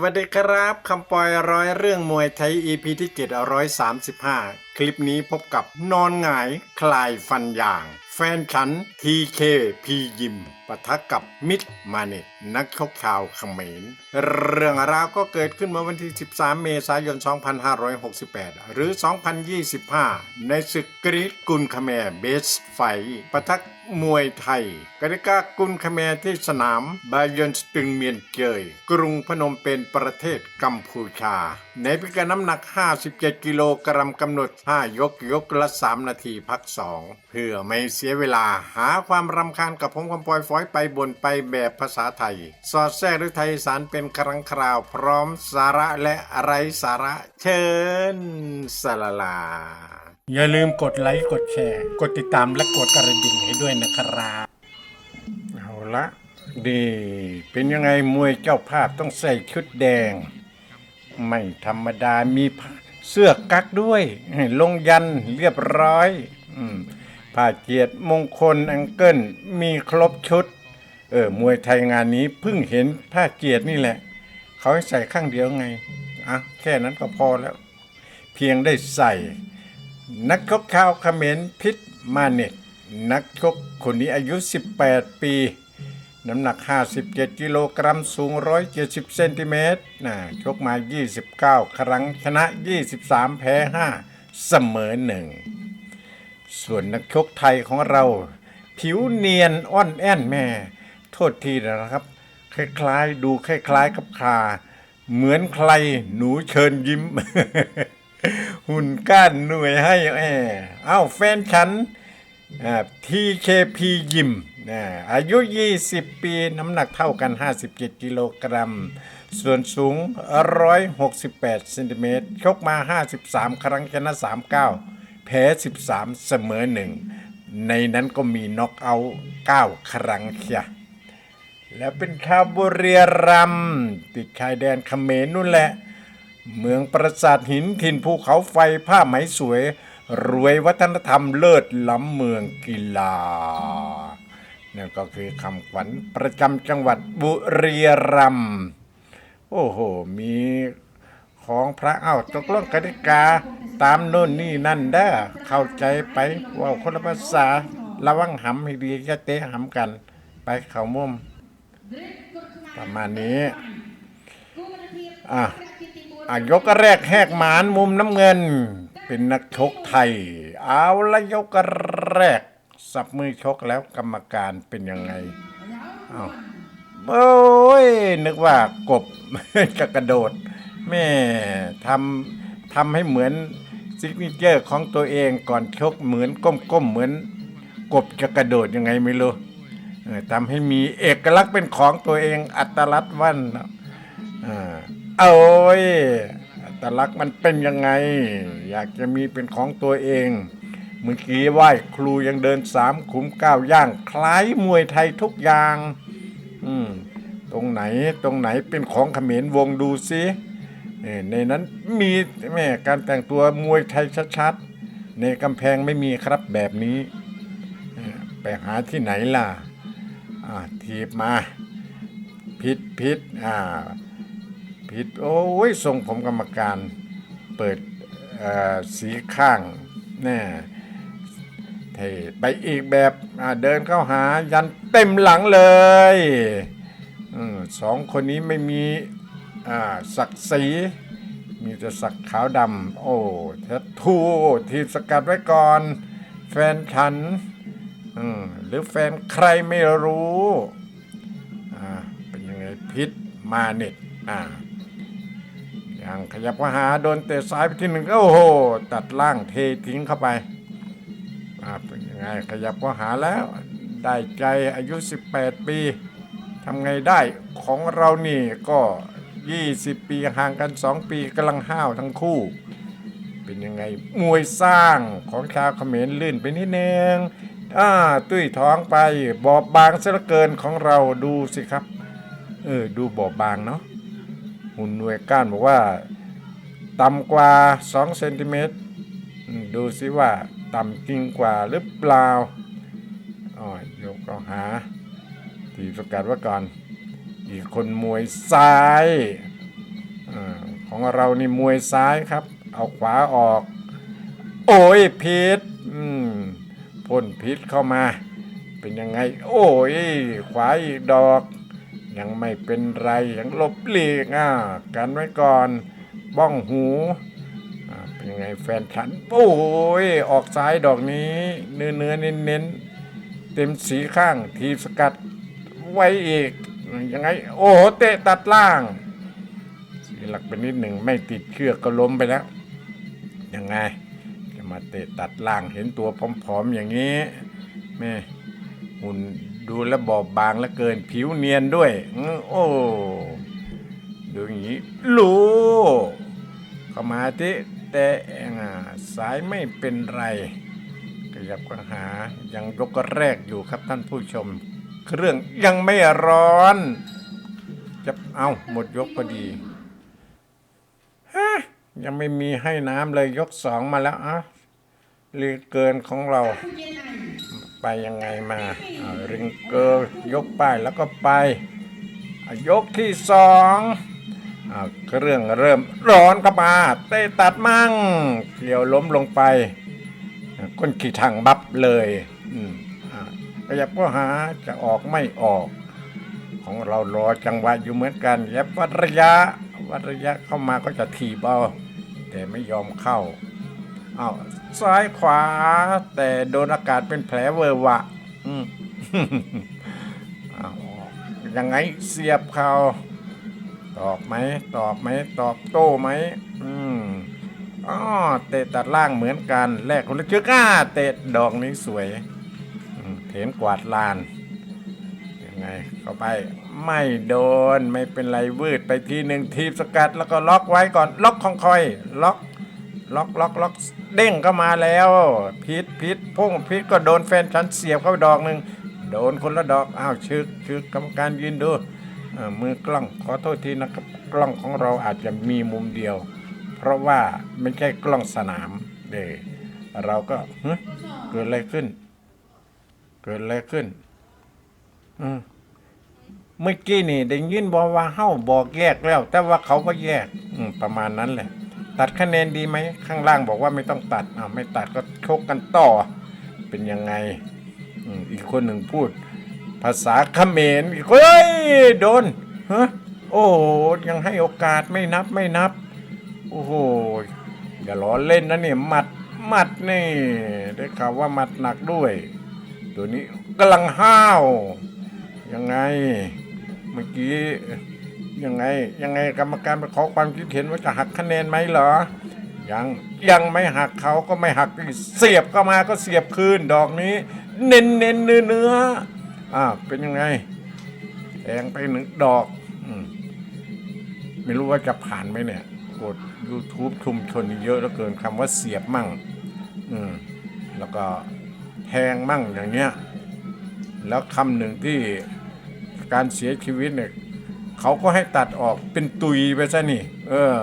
วัสดีครับคำปอยร้อยเรื่องมวยไทย EP ที่ 735 คลิปนี้พบกับนอนหงายคลายฟันอย่าง แฟนฉัน TKP ยิมปะทะกับมิตรมาเนตนักชกชาวเขมร เรื่องราวก็เกิดขึ้นเมื่อวันที่ 13 เมษายน 2568 หรือ 2025 ในศึกกรีดกุลคแมร์เบสไฟปะทะมวยไทยกติกากุลคแมร์ที่สนามบายอนสตึงเมียนเจย กรุงพนมเป็นประเทศกัมพูชา ในพิการน้ำหนัก 57 กิโลกรัมกำหนด 5 ยกยกละ 3 นาทีพัก 2 เพื่อไม่เสียเวลาหาความรำคาญกับผมคำปอยฟอยไปบนไปแบบภาษาไทย สอดแทรกด้วยไทยสารเป็นครั้งคราว พร้อมสาระและไรสาระเชิญสลาลา อย่าลืมกดไลค์กดแชร์ กดติดตามและกดกระดิ่งให้ด้วยนะครับเอาละดี เป็นยังไงมวยเจ้าภาพต้องใส่ชุดแดง ไม่ธรรมดามีเสื้อกั๊กด้วย ลงยันเรียบร้อย อืม ผ้าเกียรติมงคลอังเกิลมีครบชุด เออมวยไทยงานนี้เพิ่งเห็นผ้าเกียรตินี่แหละ เขาให้ใส่ข้างเดียวไงอะแค่นั้นก็พอแล้ว เพียงได้ใส่ นักชกชาวเขมรพิษมาเน็ตนักชกคนนี้อายุ 18 ปี น้ำหนัก 57 กิโลกรัมสูง 170 เซนติเมตรนะชกมา 29 ครั้งชนะ 23 แพ้ 5 เสมอ 1 ส่วนนักชกไทยของเรา ผิวเนียนอ่อนแอนแม่ โทษทีนะครับ คล้ายๆ ดูคล้ายๆกับคาเหมือนใครหนูเชิญยิ้ม หุ่นก้านหน่วยให้แอเอ้าแฟนฉันทีเคพียิมนะอายุ 20 ปีน้ำหนักเท่ากัน 57 กิโลกรัม ส่วนสูง 168เซนติเมตรชกมา 53 ครั้งชนะ 39 พ้13 เสมอ1ในนั้นก็มีน็อกเอาท์9ครั้งเชียแล้วเป็นชาบุรีรัมติดชายแดนเขมรนู่นแหละ เมืองปราสาทหินถิ่นภูเขาไฟผ้าไหมสวย รวยวัฒนธรรมเลิศล้ำเมืองกีฬานั่นก็คือคำขวัญประจำจังหวัดบุรีรัมย์โอ้โห มีของพระเอ้าตกลงกติกา ตามโน่นนี่นั่นเด้อเข้าใจไปว่าคนละภาษาระวังหำให้ดีจะเตะหำกัน ไปเขามุม ประมาณนี้ อะอะยกแรกแหกหมานมุมน้ำเงิน เป็นนักชกไทย เอาละยกแรก สับมือชกแล้วกรรมการเป็นยังไงเอาโอ้ย นึกว่ากบจะกระโดดแม่ทำ ทำให้เหมือนซิกเนเจอร์ของตัวเองก่อนชกเหมือนก้มๆเหมือนกบจะกระโดดยังไงไม่รู้ทำให้มีเอกลักษณ์เป็นของตัวเองอัตลักษณ์วันนะอ่าโอ้ยอัตลักษณ์มันเป็นยังไง อยากจะมีเป็นของตัวเองเมื่อกี้ไหว้ครูยังเดินสามขุมก้าวย่าง คล้ายมวยไทยทุกอย่าง อืม ตรงไหนตรงไหนเป็นของเขมรวงดูซิ ในนั้นมีแม่การแต่งตัวมวยไทยชัดๆ ในกำแพงไม่มีครับแบบนี้ ไปหาที่ไหนล่ะทีบมา พิษพิษอ่าผิดโอ้ยทรงผมกรรมการเปิดสีข้างแน่เทไปอีกแบบเดินเข้าหายันเต็มหลังเลยอสองคนนี้ไม่มี อ่าศักดิ์ศรีมีแต่สักขาวดำโอ้แททูทีมสกัดไว้ก่อน แฟนฉันหรือแฟนใครไม่รู้เป็นยังไงพิษมาเน็ตอ่าอย่างขยับมาหาโดนเตะซ้ายไปทีหนึ่งโอ้โห ตัดล่างเททิ้งเข้าไปอ่าเป็นยังไงขยับมาหาแล้ว ได้ใจอายุ 18 ปีทำไงได้ของเรานี่ก็ 20 ปีห่างกัน 2 ปีกำลังห้าวทั้งคู่ เป็นยังไงมวยสร้างของชาวเขมรลื่นไปนิดนึงอ่าตุ้ยท้องไปบอบบางซะเหลือเกินของเราดูสิครับ เออดูบอบบางเนาะหุ่นหน่วยก้านบอกว่า ต่ำกว่า 2 เซนติเมตรดูสิว่าต่ำจริงกว่าหรือเปล่าอ๋อยกเอาหา ทีสกัดไว้ก่อน อีกคนมวยซ้ายของเรานี่มวยซ้ายครับ เอาขวาออก โอ้ยพิษพ่นพิษเข้ามา เป็นยังไง โอ้ยขวาอีกดอก ยังไม่เป็นไรยังหลบหลีกอะกันไว้ก่อน บ้องหูเป็นยังไงแฟนฉัน โอ้ยออกซ้ายดอกนี้ เนื้อเนื้อเน้นเน้นเต็มสีข้างทีสกัดไว้อีก ยังไง โอ้โหเตะตัดล่างเสียหลักไปนิดหนึ่งไม่ติดเชือกก็ล้มไปแล้ว ยังไง จะมาเตะตัดล่างเห็นตัวผอมๆอย่างนี้แม่หุ่นดูแลบอบบางเหลือเกินผิวเนียนด้วย โอ้ดูอย่างนี้รู้เข้ามาที่แต่อ่าสายไม่เป็นไรขยับก็หายังยกกระแรกอยู่ครับท่านผู้ชม เครื่องยังไม่ร้อน จะเอาหมดยกพอดีฮะยังไม่มีให้น้ำเลยยกสองมาแล้วอะหรือเกินของเรา ไปยังไงมาริงเกอร์ยกไปแล้วก็ไป ยกที่สองอเครื่องเริ่มร้อนเข้ามาเตะตัดมั่งเกี่ยวล้มลงไปก้นขี่ทางบับเลย อืม ยับก็หาจะออกไม่ออก ของเรารอจังหวะอยู่เหมือนกันแยบวัดระยะวัดระยะเข้ามาก็จะถีบเอาแต่ไม่ยอมเข้าเอาซ้ายขวา แต่โดนอากาศเป็นแผลเวอร์วะอืมเอายังไงเสียบเขาตอบไหมตอบไหมตอบโต้ไหมอืมอ๋อเตะตัดล่างเหมือนกันแรกคนละจึกอ่าเตะดอกนี้สวย เห็นกวาดลานยังไงเข้าไปไม่โดนไม่เป็นไรวืดไปทีหนึ่งทีบสกัดแล้วก็ล็อกไว้ก่อนล็อกของคอยล็อกล็อกล็อกล็อกเด้งเข้ามาแล้วพิษพิษพุ่งพิษก็โดนแฟนฉันเสียบเข้าไปดอกหนึ่งโดนคนละดอกอ้าวชึกชึกกรรมการยืนดูมือกล้องขอโทษทีนะครับกล้องของเราอาจจะมีมุมเดียว เพราะว่าไม่ใช่กล้องสนามเดเราก็ฮะเกิดอะไรขึ้น เกิดอะไรขึ้น อืมเมื่อกี้นี่ได้ยินบอกว่าเฮ้าบอกแยกแล้ว แต่ว่าเขาก็แยก อืมประมาณนั้นแหละ ตัดคะแนนดีไหม ข้างล่างบอกว่าไม่ต้องตัดอ่าไม่ตัดก็ชกกันต่อ เป็นยังไง อืมอีกคนหนึ่งพูด ภาษาเขมรอีกคนเฮ้ยโดนฮะโอ้ยังให้โอกาสไม่นับไม่นับ โอ้โหอย่าล้อเล่นนะเนี่ยหมัดหมัดนี่ได้ข่าวว่าหมัดหนักด้วย ตัวนี้กำลังห้าว ยังไง เมื่อกี้ ยังไง ยังไงกรรมการไปขอความคิดเห็นว่าจะหักคะแนนไหมเหรอ ยังยังไม่หักเขาก็ไม่หักเสียบเข้ามาก็เสียบคืนดอกนี้ เน้นเน้นเนื้อเนื้ออ่าเป็นยังไงแทงไปหนึ่งดอกอมไม่รู้ว่าจะผ่านไหมเนี่ย กด YouTube ชุมชนเยอะเหลือเกินคำว่าเสียบมั่ง อืม แล้วก็ แทงมั่งอย่างเงี้ย แล้วคำหนึ่งที่การเสียชีวิตเนี่ยเขาก็ให้ตัดออกเป็นตุยไปซะนี่ เออ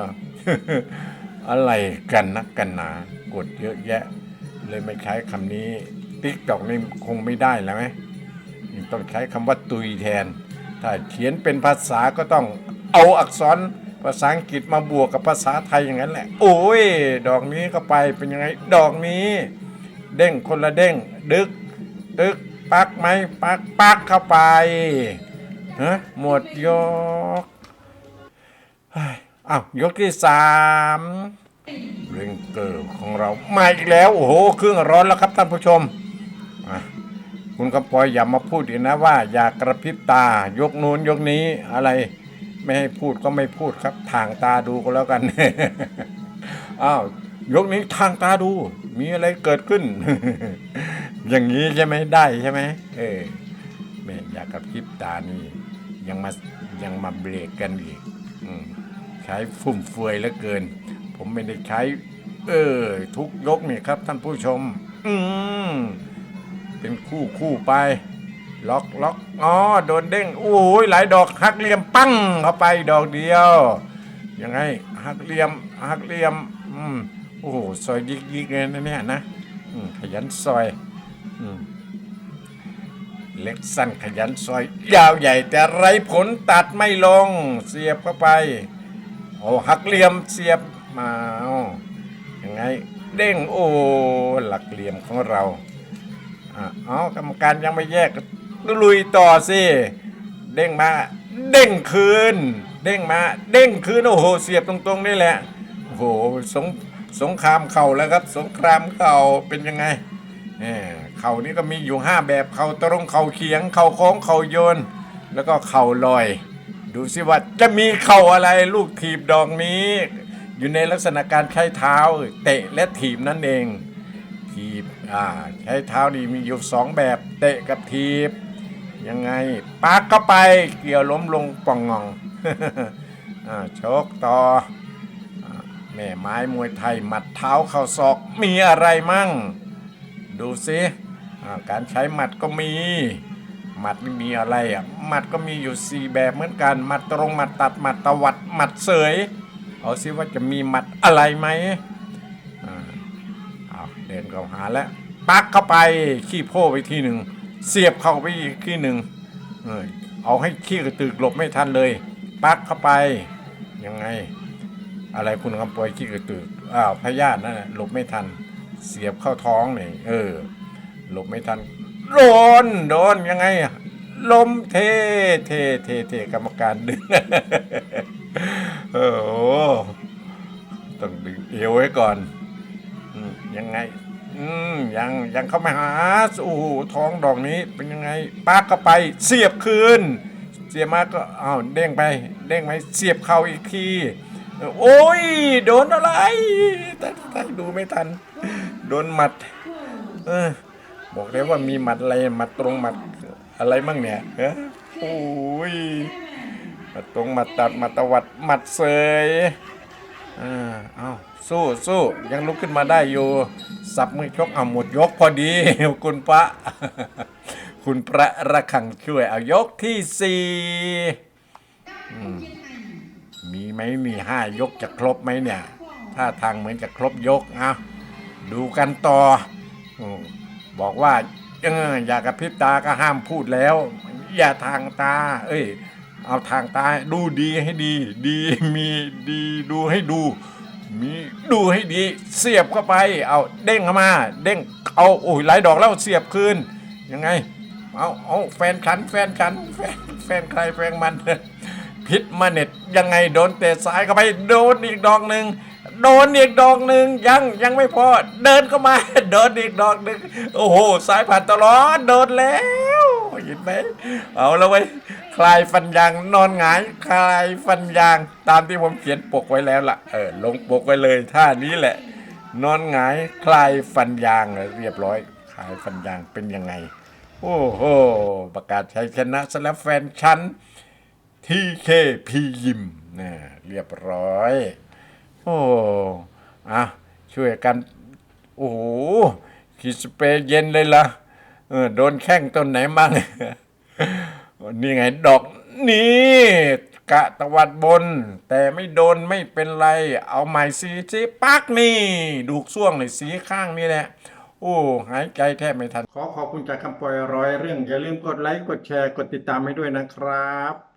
อะไรกันนักกันหนากดเยอะแยะ เลยไม่ใช้คำนี้ติ๊กตอกนี่คงไม่ได้แล้วไหมต้องใช้คำว่าตุยแทน ถ้าเขียนเป็นภาษาก็ต้องเอาอักษรภาษาอังกฤษมาบวกกับภาษาไทยอย่างนั้นแหละ โอ้ย ดอกนี้ก็ไปเป็นยังไง ดอกนี้ เด้งคนละเด้ง ดึก ตึก ปักไหมปักปักเข้าไปฮะหมดยกอ้าวยกที่สามเริงเกิร์ของเรามาอีกแล้ว โอ้โหเครื่องร้อนแล้วครับท่านผู้ชม คุณกำปอยอย่ามาพูดอีกนะว่า อย่ากระพริบตา ยกนู้นยกนี้อะไร ไม่ให้พูดก็ไม่พูดครับ ทางตาดูก็แล้วกัน อ้าว ยกนี้ทางตาดู มีอะไรเกิดขึ้น อย่างนี้ใช่ไหมได้ใช่ไหมเออแม่อยากกับคลิปตานี่ ยังมายังมาเบรกกันอีกใช้ฟุ่มเฟือยเหลือเกิน ผมไม่ได้ใช้ เออ ทุกยกนี่ครับ ท่านผู้ชม อืมเป็นคู่คู่ไป ล็อกล็อกอ๋อโดนเด้งโอ้ยหลายดอกหักเหลี่ยมปั้งเข้าไปดอกเดียวยังไงหักเหลี่ยมหักเหลี่ยม อืม โอ้โหซอยยิกยิกเลยนะเนี่ยนะขยันซอยอเล็กสั้นขยันซอย ยาวใหญ่แต่ไรผลตัดไม่ลง เสียบเข้าไปโอ้หักเหลี่ยมเสียบมาอ้าวยังไงเด้งโอ้หลักเหลี่ยมของเราอะเอกรรมการยังไม่แยกลุยต่อสิเด้งมา เด้งคืน เด้งมา เด้งคืนโอ้โหเสียบตรงๆนี่แหละโอ้โหสง สงครามเข่าแล้วครับ สงครามเข่าเป็นยังไงแหมเข่านี่ก็มีอยู่ห้าแบบเข่าตรงเข่าเขียงเข่าโค้งเข่าโยน แล้วก็เข่าลอย ดูสิว่าจะมีเข่าอะไรลูกถีบดอกนี้ อยู่ในลักษณะการใช้เท้าเตะและถีบนั่นเองถีบอ่าใช้เท้านี่มีอยู่สองแบบเตะกับถีบยังไงปากเข้าไปเกี่ยวล้มลงป่องงองอ่าชกต่อ แม่ไม้มวยไทยหมัดเท้าเข่าศอกมีอะไรมั่ง ดูสิการใช้หมัดก็มีหมัดไม่มีอะไรอะหมัดก็มีอยู่สี่แบบเหมือนกันหมัดตรงหมัดตัดหมัดตวัดหมัดเสยเอาสิว่าจะมีหมัดอะไรไหมอ่าเอาเดินเข้าหาแล้วปักเข้าไปขี้โพ่ไปทีหนึ่งเสียบเข้าไปอีกทีหนึ่งเออเอาให้ขี้กระตึกหลบไม่ทันเลย ปักเข้าไปยังไง อะไรคุณคำปอยขี้กระตึกอ้าวพยาธินั่นน่ะหลบไม่ทัน เสียบเข้าท้องนี่เออ หลบไม่ทัน โดนโดนยังไงลมเทเทเทเทกรรมการดึงโอ้ต้องดึงเอวไว้ก่อนยังไง อืมยังยังเข้ามาหาโอ้โหท้องดอกนี้เป็นยังไงปากเข้าไป เสียบคืน เสียบมาก็อ้าวเด้งไป เด้งไปเสียบเข่าอีกที โอ้ย โดนอะไรแต่แต่ดูไม่ทัน โดนหมัดอบอกเลยว่ามีหมัดอะไรหมัดตรงหมัดอะไรมั่งเนี่ยโอ้ยหมัดตรงหมัดตัดหมัดตวัดหมัดเสยอ่าเอาสู้สู้ยังลุกขึ้นมาได้อยู่ สับมือชกเอาหมดยกพอดี คุณพระ คุณพระระคังช่วยเอายกที่สี่ มีไหมมีห้ายกจะครบไหมเนี่ยถ้าทางเหมือนจะครบยกเอาดูกันต่อ บอกว่าเอออย่ากระพริบตาก็ห้ามพูดแล้ว อย่าทางตา เอ้ย เอาทางตาดูดีให้ดี ดีมีดีดูให้ดู มีดูให้ดี เสียบเข้าไป เอาเด้งเข้ามา เด้งเอาโอ้ยหลายดอกแล้วเสียบคืนยังไง เอาเอาแฟนฉันแฟนฉันแฟนแฟนใครแฟนมัน พิษมาเน็ตยังไงโดนเตะซ้ายเข้าไปโดนอีกดอกหนึ่งโดนอีกดอกหนึ่งยังยังไม่พอเดินเข้ามาโดนอีกดอกหนึ่งโอ้โหสายผ่านตลอดโดนแล้วเห็นไหมเอาแล้วไว้ยคลายฟันยางนอนหงายคลายฟันยางตามที่ผมเขียนปกไว้แล้วล่ะเออลงปกไว้เลยท่านี้แหละ นอนหงายคลายฟันยางเรียบร้อยคลายฟันยางเป็นยังไง โอ้โหประกาศชัยชนะสแล้วแฟนฉัน ทีเคพียิมเนะเรียบร้อย โอ้อะช่วยกัน โอ้โหขีสเปย์เย็นเลยล่ะเออโดนแข้งต้นไหนมั่งนี่ไงดอกนี่กะตะวัดบน แต่ไม่โดนไม่เป็นไร เอาใหม่สีสีปักนี่ ดูกส่วงเลยสีข้างนี่แหละ โอ้หายใจแทบไม่ทัน ขอขอบคุณจากคำปล่อยร้อยเรื่อง อย่าลืมกดไลค์ กดแชร์ กดติดตามให้ด้วยนะครับ